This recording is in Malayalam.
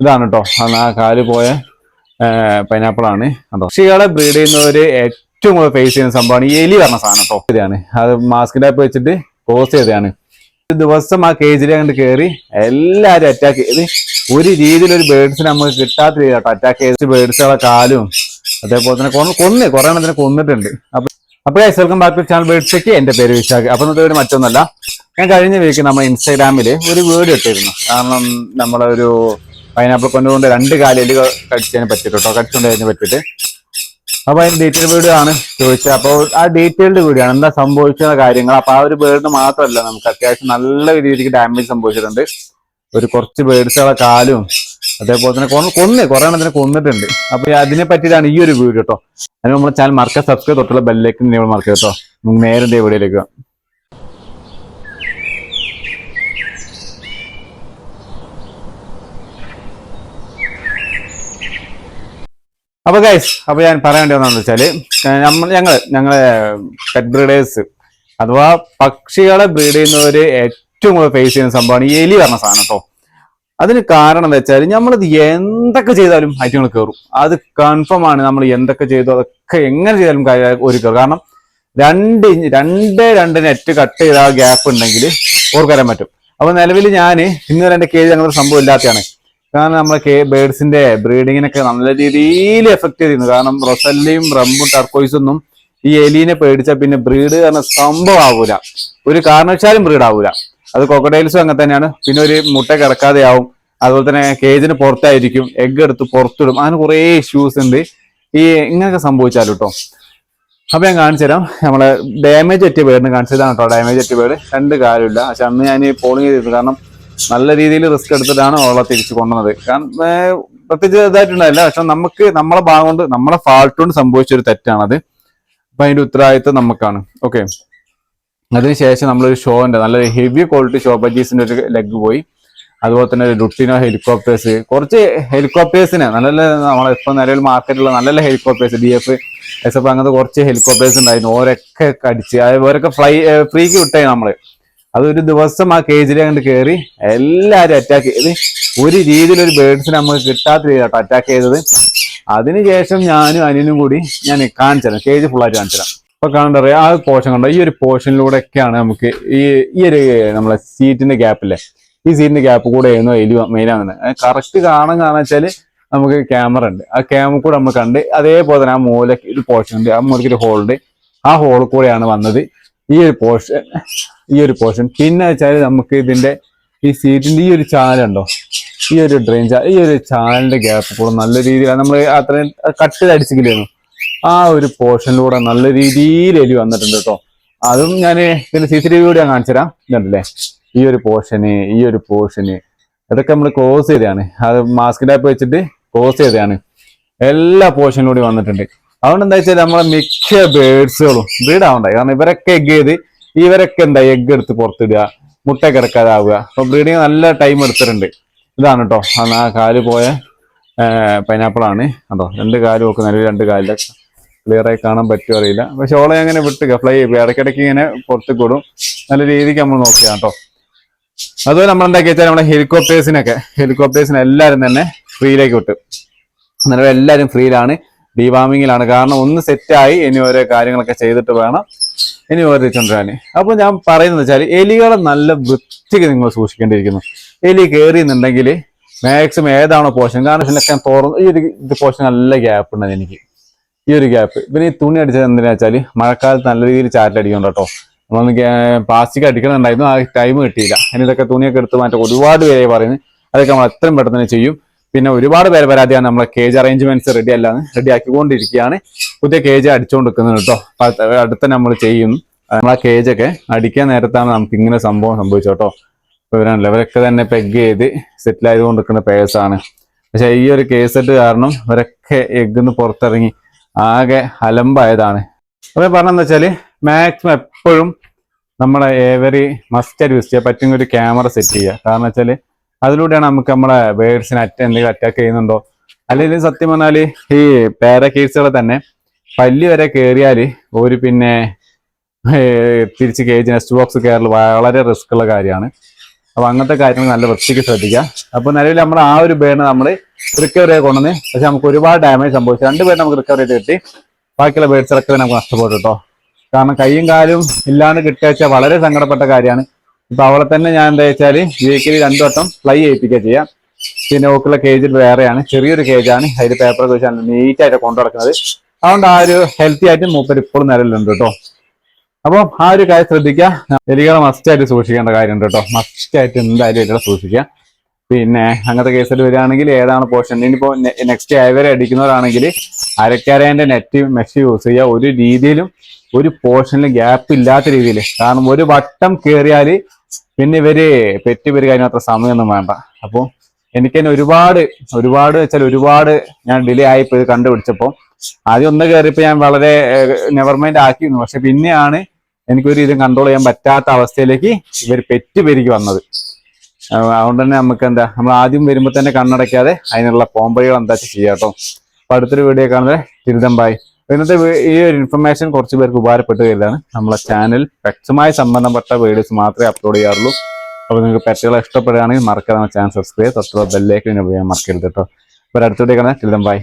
ഇതാണ് കേട്ടോ ആ കാൽ പോയ പൈനാപ്പിൾ ആണ്. കേട്ടോ പക്ഷികളെ ബ്രീഡ് ചെയ്യുന്നവര് ഏറ്റവും കൂടുതൽ ഫേസ് ചെയ്യുന്ന സംഭവമാണ് ഈ എലി പറഞ്ഞ സാധനം കേട്ടോ ഇതാണ്. അത് മാസ്കിന്റെ അപ്പ് വെച്ചിട്ട് ക്ലോസ് ചെയ്തതാണ്. ദിവസം ആ കേജിൽ അങ്ങോട്ട് കയറി എല്ലാരും അറ്റാക്ക് ചെയ്ത്. ഒരു രീതിയിൽ ഒരു ബേഡ്സിന് നമുക്ക് കിട്ടാത്ത രീതിയിലാട്ടോ അറ്റാക്ക് ചെയ്ത്. ബേഡ്സുകളെ കാലും അതേപോലെ തന്നെ കൊന്ന് കുറെ എണ്ണത്തിന് കൊന്നിട്ടുണ്ട്. അപ്പൊ അപ്പൊ വെൽക്കം ബാക്ക് ടു ചാനൽ ബേഡ്സേക്ക് എന്റെ പേര് വിശാഖ്. അപ്പൊ ഇന്നത്തെ ഒരു മറ്റൊന്നല്ല. ഞാൻ കഴിഞ്ഞ വീക്ക് നമ്മൾ ഇൻസ്റ്റാഗ്രാമിൽ ഒരു വീഡിയോ ഇട്ടിരുന്നു. കാരണം നമ്മളൊരു പൈനാപ്പിൾ കൊണ്ടുകൊണ്ട് രണ്ട് കാലിൽ കടിച്ചതിനെ പറ്റും കേട്ടോ കടിച്ചുകൊണ്ടതിനെ പറ്റിയിട്ട്. അപ്പൊ അതിന് ഡീറ്റെയിൽ വീഡിയോ ആണ് ചോദിച്ചത്. അപ്പോൾ ആ ഡീറ്റെയിൽഡ് വീഡിയോ ആണ് എന്താ സംഭവിച്ച കാര്യങ്ങൾ. അപ്പൊ ആ ഒരു ബേർഡിന് മാത്രമല്ല നമുക്ക് അത്യാവശ്യം നല്ല രീതിക്ക് ഡാമേജ് സംഭവിച്ചിട്ടുണ്ട്. ഒരു കുറച്ച് ബേഡ്സുകളെ കാലും അതേപോലെ തന്നെ കൊന്ന് കുറേ എണ്ണത്തിനെ കൊന്നിട്ടുണ്ട്. അപ്പൊ അതിനെ പറ്റിയിട്ടാണ് ഈ ഒരു വീഡിയോ കേട്ടോ അതിന് നമ്മുടെ ചാനൽ മറക്കാൻ സബ്സ്ക്രൈബ് തൊട്ടുള്ള ബെല്ലേക്ക് നിങ്ങൾ മറക്കുക കേട്ടോ നേരെ വീഡിയോയിലേക്ക് പോകാം. അപ്പൊ ഗൈസ് അപ്പൊ ഞാൻ പറയേണ്ടി വന്നതെന്ന് വെച്ചാൽ ഏഹ് നമ്മൾ ഞങ്ങൾ ഞങ്ങളെ പെറ്റ് ബ്രീഡേഴ്സ് അഥവാ പക്ഷികളെ ബ്രീഡ് ചെയ്യുന്നവര് ഏറ്റവും കൂടുതൽ ഫേസ് ചെയ്യുന്ന സംഭവമാണ് ഈ എലി പറഞ്ഞ സാധനം കേട്ടോ അതിന് കാരണം എന്താ വെച്ചാൽ നമ്മളിത് എന്തൊക്കെ ചെയ്താലും ഐറ്റങ്ങൾ കയറും അത് കൺഫേം ആണ് നമ്മൾ എന്തൊക്കെ ചെയ്തു അതൊക്കെ എങ്ങനെ ചെയ്താലും ഒരു കയറും കാരണം രണ്ട് ഇഞ്ച് രണ്ട് രണ്ട് നെറ്റ് കട്ട് ചെയ്ത ഗ്യാപ്പ് ഉണ്ടെങ്കിൽ ഓർക്കരാൻ പറ്റും. അപ്പൊ നിലവിൽ ഞാൻ ഇന്നുവരെ രണ്ട് കേജ് അങ്ങനെ സംഭവം ഇല്ലാത്തതാണ്. കാരണം നമ്മളെ കെ ബേഡ്സിന്റെ ബ്രീഡിങ്ങിനൊക്കെ നല്ല രീതിയിൽ എഫക്ട് ചെയ്തിരുന്നു. കാരണം റൊസല്ലയും റംബും ടർക്കോയ്സും ഒന്നും ഈ എലീനെ പേടിച്ച പിന്നെ ബ്രീഡ് കാരണം സംഭവം ഒരു കാരണവശാലും ബ്രീഡ് ആവൂല. അത് കൊക്കഡൈൽസും അങ്ങനെ തന്നെയാണ്. പിന്നെ ഒരു മുട്ട കിടക്കാതെ ആവും. അതുപോലെ തന്നെ കേജിന് പുറത്തായിരിക്കും. എഗ് എടുത്ത് പുറത്തിടും. അങ്ങനെ കുറേ ഇഷ്യൂസ് ഉണ്ട്. ഈ ഇങ്ങനെയൊക്കെ സംഭവിച്ചാലും കേട്ടോ അപ്പൊ ഞാൻ കാണിച്ചു തരാം. നമ്മളെ ഡാമേജ് പറ്റിയ ബേഡിന് കാണിച്ചതാണ് കേട്ടോ ഡാമേജ് പറ്റിയ ബേഡ് രണ്ട് കാര്യമില്ല. പക്ഷെ അന്ന് ഞാൻ പോളിംഗ് ചെയ്തിരുന്നു. കാരണം നല്ല രീതിയിൽ റിസ്ക് എടുത്തിട്ടാണ് ഓളെ തിരിച്ചു കൊണ്ടുവന്നത്. കാരണം പ്രത്യേകിച്ച് ഇതായിട്ടുണ്ടായില്ല പക്ഷെ നമുക്ക് നമ്മളെ ഭാഗം കൊണ്ട് നമ്മളെ ഫാൾട്ട് കൊണ്ട് സംഭവിച്ച ഒരു തെറ്റാണത് അപ്പൊ അതിന്റെ ഉത്തരവാദിത്വം നമുക്കാണ്. ഓക്കെ അതിനുശേഷം നമ്മളൊരു ഷോ ഉണ്ട്. നല്ലൊരു ഹെവി ക്വാളിറ്റി ഷോ ബജീസിന്റെ ഒരു ലെഗ് പോയി. അതുപോലെ തന്നെ ലുട്ടിനോ ഹെലികോപ്റ്റേഴ്സ് കുറച്ച് ഹെലികോപ്റ്റേഴ്സിന് നല്ല നമ്മളെ ഇപ്പൊ നിലവിൽ മാർക്കറ്റിലുള്ള നല്ല നല്ല helicopters D F S F അങ്ങനത്തെ കുറച്ച് ഹെലികോപ്റ്റേഴ്സ് ഉണ്ടായിരുന്നു. ഓരൊക്കെ അടിച്ച് അത് ഓരൊക്കെ ഫ്ലൈ ഫ്രീക്ക് വിട്ടായി നമ്മൾ. അതൊരു ദിവസം ആ കേജിൽ അങ്ങോട്ട് കയറി എല്ലാവരും അറ്റാക്ക് ചെയ്ത്. ഒരു രീതിയിൽ ഒരു ബേഡ്സിനെ നമുക്ക് കിട്ടാത്ത രീതിയിലാട്ടോ അറ്റാക്ക് ചെയ്തത്. അതിനുശേഷം ഞാനും അനിയനും കൂടി ഞാൻ കാണിച്ചു തരാം. കേജ് ഫുള്ളായിട്ട് കാണിച്ചു തരാം. അപ്പൊ കാണണ്ട ആ പോർഷൻ കണ്ടോ ഈ ഒരു പോർഷനിലൂടെ ഒക്കെയാണ് നമുക്ക് ഈ ഈ ഒരു നമ്മളെ സീറ്റിന്റെ ഗ്യാപ്പില്ലേ ഈ സീറ്റിന്റെ ഗ്യാപ്പ് കൂടെ ആയിരുന്നു എലി മെയിനാണ് കറക്റ്റ് കാണാൻ കാണാൻ വെച്ചാൽ നമുക്ക് ക്യാമറ ഉണ്ട്. ആ ക്യാമറ കൂടെ നമ്മൾ കണ്ട് അതേപോലെ തന്നെ ആ മൂലക്ക് ഒരു പോർഷൻ ഉണ്ട്. ആ മൂലക്ക് ഒരു ഹോൾ ഉണ്ട്. ആ ഹോൾ കൂടെയാണ് വന്നത്. ഈ ഒരു പോർഷൻ ഈ ഒരു പോർഷൻ പിന്നെ വെച്ചാൽ നമുക്ക് ഇതിന്റെ ഈ സീറ്റിന്റെ ഈ ഒരു ചാലുണ്ടോ ഈ ഒരു ഡ്രെയിൻ ചാ ഈ ഒരു ചാലിന്റെ ഗ്യാപ്പ് കൂടെ നല്ല രീതിയിൽ നമ്മൾ അത്രയും കട്ടിൽ അടിച്ചില്ലായിരുന്നു ആ ഒരു പോർഷനിലൂടെ നല്ല രീതിയിൽ എലി വന്നിട്ടുണ്ട് കേട്ടോ അതും ഞാൻ ഇതിന്റെ സി സി ടി വി കൂടി ഞാൻ കാണിച്ചുതരാം ഇതുണ്ടല്ലേ? ഈ ഒരു പോർഷന് ഈ ഒരു പോർഷന് ഇതൊക്കെ നമ്മൾ ക്ലോസ് ചെയ്തതാണ്. അത് മാസ്ക് ടൈപ്പ് വെച്ചിട്ട് ക്ലോസ് ചെയ്തതാണ്. എല്ലാ പോർഷനിലൂടെ വന്നിട്ടുണ്ട്. അതുകൊണ്ട് എന്താ വെച്ചാൽ നമ്മളെ മിക്ക ബേഡ്സുകളും ബ്രീഡ് ആവണ്ടായി കാരണം ഇവരൊക്കെ എഗ് ചെയ്ത് ഇവരൊക്കെ എന്താ എഗ് എടുത്ത് പുറത്തിടുക മുട്ട കിടക്കാതാവുക അപ്പൊ ബ്രീഡിങ് നല്ല ടൈം എടുത്തിട്ടുണ്ട്. ഇതാണ് കേട്ടോ ആ കാൽ പോയ പൈനാപ്പിൾ ആണ്. കേട്ടോ രണ്ട് കാൽ ഒക്കെ നല്ല രണ്ട് കാലിലെ. ക്ലിയർ ആയി കാണാൻ പറ്റുമോ അറിയില്ല. പക്ഷെ ഓളെ അങ്ങനെ വിട്ടുക ഫ്ലൈ ഇടയ്ക്കിടയ്ക്ക് ഇങ്ങനെ പുറത്തേക്ക് കൂടും നല്ല രീതിക്ക് നമ്മൾ നോക്കിയാ കേട്ടോ അതുപോലെ നമ്മൾ എന്താക്കി വെച്ചാൽ നമ്മുടെ ഹെലികോപ്റ്റേഴ്സിനൊക്കെ ഹെലികോപ്റ്റേഴ്സിന് എല്ലാവരും തന്നെ ഫ്രീയിലേക്ക് വിട്ടു. നിലവിൽ എല്ലാവരും ഫ്രീയിലാണ് ഡിവാമിങ്ങിലാണ് കാരണം ഒന്ന് സെറ്റായി ഇനി ഓരോ കാര്യങ്ങളൊക്കെ ചെയ്തിട്ട് വേണം. ഇനി ഓരോ തിരിച്ചുകൊണ്ടിരാൻ അപ്പൊ ഞാൻ പറയുന്നത് വെച്ചാൽ എലികളെ നല്ല വൃത്തിക്ക് നിങ്ങൾ സൂക്ഷിക്കേണ്ടിയിരിക്കുന്നു. എലി കയറിയെന്നുണ്ടെങ്കിൽ മാക്സിമം ഏതാണോ പോഷൻ കാരണം ഇതിനൊക്കെ തുറന്ന് ഈ ഒരു ഇത് പോഷൻ നല്ല ഗ്യാപ്പ് ഉണ്ട് എനിക്ക്. ഈ ഒരു ഗ്യാപ്പ് പിന്നെ ഈ തുണി അടിച്ചത് എന്തിനാ വെച്ചാൽ മഴക്കാലത്ത് നല്ല രീതിയിൽ ചാറ്റടിക്കുന്നുണ്ട് കേട്ടോ. നമ്മളൊന്ന് പ്ലാസ്റ്റിക് അടിക്കണുണ്ടായിരുന്നു ആ ടൈം കിട്ടിയില്ല. ഇനി ഇതൊക്കെ തുണിയൊക്കെ എടുത്ത് മാറ്റം ഒരുപാട് പേരെ പറയുന്നത് അതൊക്കെ നമ്മൾ എത്രയും പെട്ടെന്ന് ചെയ്യും. പിന്നെ ഒരുപാട് പേര് പരാതിയാണ്. നമ്മളെ കേജ് അറേഞ്ച്മെന്റ്സ് റെഡി അല്ലാന്ന് റെഡി ആക്കിക്കൊണ്ടിരിക്കുകയാണ്. പുതിയ കേജ് അടിച്ചുകൊണ്ടിരിക്കുന്നത് കേട്ടോ. അടുത്ത നമ്മൾ ചെയ്യും നമ്മളെ കേജൊക്കെ അടിക്കാൻ നേരത്താണ് നമുക്ക് ഇങ്ങനെ സംഭവം സംഭവിച്ചു കേട്ടോ. ഇവരാണല്ലോ ഇവരൊക്കെ തന്നെ പെഗ് ചെയ്ത് സെറ്റിൽ ആയതുകൊണ്ടിരിക്കുന്ന പേഴ്സാണ് പക്ഷെ ഈ ഒരു കേസെറ്റ് കാരണം ഇവരൊക്കെ എഗ്ഗിന്ന് പുറത്തിറങ്ങി ആകെ അലമ്പായതാണ്. അപ്പൊ പറഞ്ഞെന്ന് വെച്ചാൽ മാക്സിമം എപ്പോഴും നമ്മളെ ഏവരി മസ്റ്റ് യൂസ് ചെയ്യാൻ പറ്റുന്ന ഒരു ക്യാമറ സെറ്റ് ചെയ്യുക. കാരണം വെച്ചാൽ അതിലൂടെയാണ് നമുക്ക് നമ്മളെ ബേഡ്സിനെ അറ്റ എന്തെങ്കിലും അറ്റാക്ക് ചെയ്യുന്നുണ്ടോ? അല്ലെങ്കിൽ സത്യം പറഞ്ഞാൽ ഈ പാരക്കേസുകളെ തന്നെ പല്ലി വരെ കയറിയാൽ ഒരു പിന്നെ തിരിച്ച് കേജ് നെസ്റ്റ് ബോക്സ് കയറൽ വളരെ റിസ്ക് ഉള്ള കാര്യമാണ്. അപ്പൊ അങ്ങനത്തെ കാര്യങ്ങൾ നല്ല വൃത്തിക്ക് ശ്രദ്ധിക്കുക. അപ്പൊ നിലവിൽ നമ്മൾ ആ ഒരു ബേണ് നമ്മൾ റിക്കവറി ആയി കൊണ്ടുവന്ന് പക്ഷെ നമുക്ക് ഒരുപാട് ഡാമേജ് സംഭവിച്ചു. രണ്ട് പേര് നമുക്ക് റിക്കവറി ചെയ്ത് കിട്ടി. ബാക്കിയുള്ള ബേഡ്സ് റിക്കവറി നമുക്ക് നഷ്ടപ്പെട്ടു കേട്ടോ. കാരണം കൈയും കാലും ഇല്ലാണ്ട് കിട്ടിയ വളരെ സങ്കടപ്പെട്ട കാര്യമാണ്. ഇപ്പൊ അവളെ തന്നെ ഞാൻ എന്താ വെച്ചാൽ വീക്കിൽ രണ്ടു വട്ടം ഫ്ലൈ ചെയ്യിപ്പിക്കുക ചെയ്യാം. പിന്നെ ഓക്കുള്ള കേജിൽ വേറെയാണ്. ചെറിയൊരു കേജാണ് അതിൽ പേപ്പർ ഒക്കെ വെച്ചാൽ നീറ്റ് ആയിട്ട് കൊണ്ടു നടക്കുന്നത്. അതുകൊണ്ട് ആ ഒരു ഹെൽത്തി ആയിട്ട് മൂപ്പർ ഇപ്പോഴും നിലവിലുണ്ട് കേട്ടോ. അപ്പോൾ ആ ഒരു കാര്യം ശ്രദ്ധിക്കുക. എലികളെ മസ്റ്റായിട്ട് സൂക്ഷിക്കേണ്ട കാര്യമുണ്ട് കേട്ടോ. മസ്റ്റായിട്ട് എന്തായാലും എലികളെ സൂക്ഷിക്കുക. പിന്നെ അങ്ങനത്തെ കേസിൽ വരികയാണെങ്കിൽ ഏതാണ് പോർഷൻ ഇനിയിപ്പോ നെക്സ്റ്റ് ഏവരെ അടിക്കുന്നവരാണെങ്കിൽ അരക്കരേന്റെ നെറ്റ് മെഷ് യൂസ് ചെയ്യുക ഒരു രീതിയിലും ഒരു പോർഷനിൽ ഗ്യാപ്പ് ഇല്ലാത്ത രീതിയിൽ കാരണം ഒരു വട്ടം കയറിയാൽ പിന്നെ ഇവർ പെറ്റി വരിക അതിനത്ര സമയമൊന്നും വേണ്ട. അപ്പോൾ എനിക്ക് തന്നെ ഒരുപാട് ഒരുപാട് വെച്ചാൽ ഒരുപാട് ഞാൻ ഡിലേ ആയിപ്പോ ഇത് കണ്ടുപിടിച്ചപ്പോൾ ആദ്യം ഒന്ന് കയറിയപ്പോൾ ഞാൻ വളരെ നെവർ മൈൻഡ് ആക്കിയിരുന്നു. പക്ഷെ പിന്നെയാണ് എനിക്കൊരു ഇതും കൺട്രോൾ ചെയ്യാൻ പറ്റാത്ത അവസ്ഥയിലേക്ക് ഇവർ പെറ്റ് പെരുകി വന്നത്. അതുകൊണ്ട് തന്നെ നമുക്ക് എന്താ നമ്മൾ ആദ്യം വരുമ്പോൾ തന്നെ കണ്ണടയ്ക്കാതെ അതിനുള്ള പോംവഴികൾ എന്താ ചെയ്യാം കേട്ടോ. അപ്പൊ അടുത്തൊരു വീഡിയോ കാണുന്നത് തിരുതമ്പായി. ഇന്നത്തെ ഈ ഒരു ഇൻഫർമേഷൻ കുറച്ച് പേർക്ക് ഉപകാരപ്പെട്ട് കരുതാണ്. നമ്മളെ ചാനൽ പെറ്റ്സുമായി സംബന്ധപ്പെട്ട വീഡിയോസ് മാത്രമേ അപ്ലോഡ് ചെയ്യാറുള്ളൂ. അപ്പോൾ നിങ്ങൾക്ക് പെറ്റുകളെ ഇഷ്ടപ്പെടുകയാണെങ്കിൽ മറക്കാതെ ചാനൽ സബ്സ്ക്രൈബ് തൊട്ടുള്ള ബെല്ലേക്ക് ഉപയോഗിക്കാൻ മറക്കരുത് കേട്ടോ. അപ്പോൾ അടുത്തോട്ടേക്കാണ് വീഡിയോ ബൈ